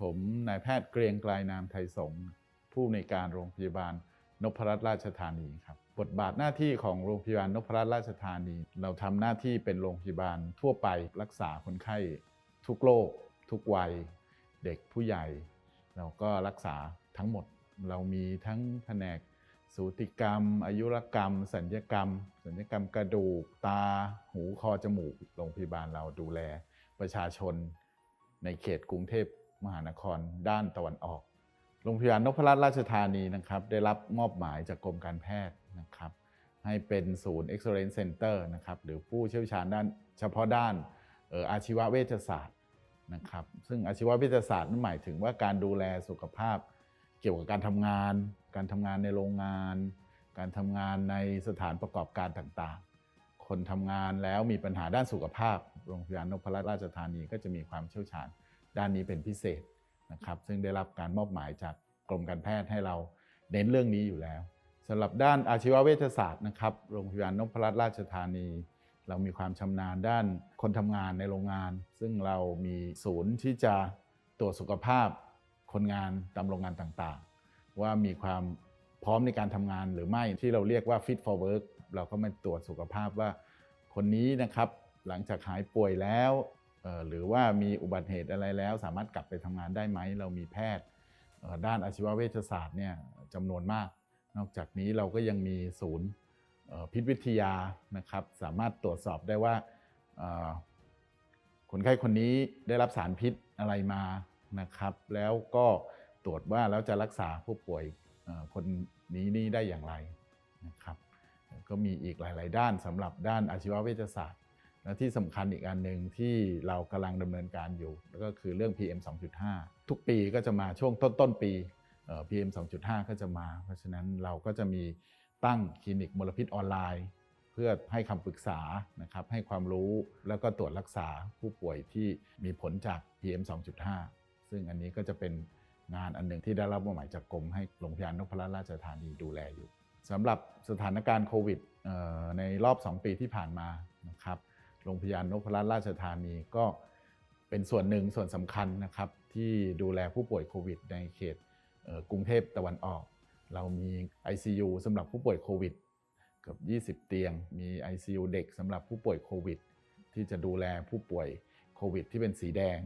ผมนายแพทย์เกรียงไกลนามไทยสงผู้ในการโรงพยาบาลนพรัตน์ราชธานีครับบทบาทหน้าที่ของโรงพยาบาลนพรัตน์ราชธานี เราทำหน้าที่เป็นโรงพยาบาลทั่วไปรักษาคนไข้ ทุกโรคทุกวัย เด็กผู้ใหญ่ เราก็รักษาทั้งหมดเรามีทั้งแผนกสูติกรรม อายุรกรรม สัญญกรรม สัญญกรรมกระดูก ตา หูคอจมูก โรงพยาบาลเราดูแล ประชาชนในเขตกรุงเทพ มหานครด้านตะวันออก โรงพยาบาลนพรัตน์ราชธานีนะครับได้รับมอบหมายจากกรมการแพทย์นะครับให้เป็นศูนย์ Excellence Center นะครับหรือผู้เชี่ยวชาญด้านเฉพาะด้านเอ่ออาชีวเวชศาสตร์นะครับซึ่งอาชีวเวชศาสตร์นั่นหมายถึงว่าการดูแลสุขภาพ เกี่ยวกับการทำงาน การทำงานในโรงงาน การทำงานในสถานประกอบการต่างๆ คนทำงานแล้วมีปัญหาด้านสุขภาพ โรงพยาบาลนพรัตน์ราชธานีก็จะมีความเชี่ยวชาญ ด้านนี้เป็นพิเศษนะครับซึ่งได้รับการมอบหมายจากกรมการแพทย์ให้เราเน้นเรื่องนี้อยู่แล้วสำหรับด้านอาชีวเวชศาสตร์นะครับโรงพยาบาลนพรัตนราชธานี เรามีความชำนาญด้านคนทำงานในโรงงาน ซึ่งเรามีศูนย์ที่จะตรวจสุขภาพคนงานตามโรงงานต่างๆ ว่ามีความพร้อมในการทำงานหรือไม่ที่เราเรียกว่า fit for work เราก็มาตรวจสุขภาพว่า คนนี้นะครับหลังจากหายป่วยแล้ว หรือว่ามีอุบัติเหตุอะไรแล้ว สามารถกลับไปทำงานได้ไหม เรามีแพทย์ด้านอาชีวเวชศาสตร์เนี่ยจำนวนมาก นอกจากนี้เราก็ยังมีศูนย์พิษวิทยานะครับ สามารถตรวจสอบได้ว่าคนไข้คนนี้ได้รับสารพิษอะไรมานะครับ แล้วก็ตรวจว่าแล้วจะรักษาผู้ป่วยคนนี้นี่ได้อย่างไรนะครับ ก็มีอีกหลาย ๆ ด้านสำหรับด้านอาชีวเวชศาสตร์ และที่สำคัญอีกอันหนึ่งที่เรากำลังดำเนินการอยู่ก็คือเรื่อง PM 2.5 ทุกปีก็จะมาช่วงต้นต้นปีเอ่อ PM 2.5 ก็จะมา เพราะฉะนั้นเราก็จะมีตั้งคลินิกมลพิษออนไลน์ เพื่อให้คำปรึกษานะครับให้ความรู้แล้วก็ตรวจรักษาผู้ป่วยที่มีผลจาก PM 2.5 ซึ่งอันนี้ก็จะเป็นงานอันหนึ่งที่ได้รับมอบหมายจากกรมให้โรงพยาบาลนพรัตนราชธานีดูแลอยู่สำหรับสถานการณ์โควิดในรอบ 2 ปีที่ผ่านมานะครับ โรงพยาบาลนพรัตนราชธานีก็เป็นส่วนหนึ่งส่วนสำคัญนะครับ ที่ดูแลผู้ป่วยโควิด ในเขตกรุงเทพตะวันออก เรามี ICU สำหรับผู้ป่วยโควิดเกือบ20 เตียง มี ICU เด็กสำหรับผู้ป่วยโควิด ที่จะดูแลผู้ป่วยโควิด ที่เป็นสีแดง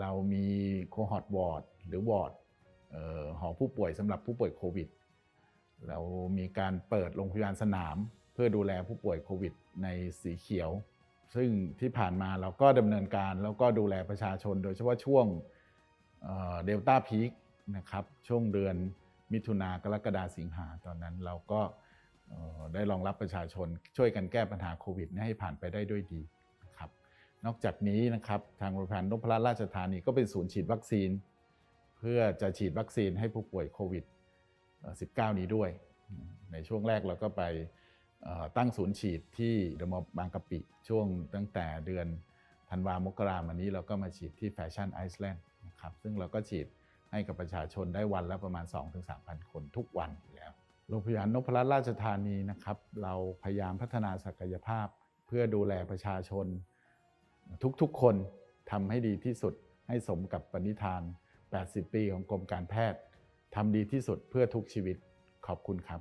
เรามีโคฮอตวอร์ดหรือวอร์ดหอผู้ป่วยสำหรับผู้ป่วยโควิด เรามีการเปิดโรงพยาบาลสนาม เพื่อดูแลผู้ป่วยโควิด ในสีเขียว ซึ่งที่ผ่านมาเราก็ดำเนินการแล้วก็ดูแลประชาชน โดยเฉพาะช่วงเดลต้าพีคนะครับช่วงเดือนมิถุนากรกฎาสิงหาตอนนั้นเราก็ได้รองรับประชาชนช่วยกันแก้ปัญหาโควิดให้ผ่านไปได้ด้วยดีนะครับนอกจากนี้นะครับทางโรงพยาบาลนพรัตนราชธานีก็เป็นศูนย์ฉีดวัคซีน เพื่อจะฉีดวัคซีนให้ผู้ป่วยโควิด 19 นี้ด้วย ในช่วงแรกเราก็ไป ตั้งศูนย์ฉีดที่เดอะมอลล์บางกะปิ ช่วงตั้งแต่เดือนธันวามกรามานี้เราก็มาฉีดที่แฟชั่นไอซ์แลนด์นะครับซึ่งเราก็ฉีดให้กับประชาชนได้วันละประมาณ 2-3,000 คนทุกวันอยู่แล้วโรงพยาบาลนพรัตน์ราชธานีนะครับ เราพยายามพัฒนาศักยภาพเพื่อดูแลประชาชน ทุกๆคนทำให้ดีที่สุดให้สมกับปณิธาน 80 ปีของกรมการแพทย์ทำดีที่สุดเพื่อทุกชีวิตขอบคุณครับ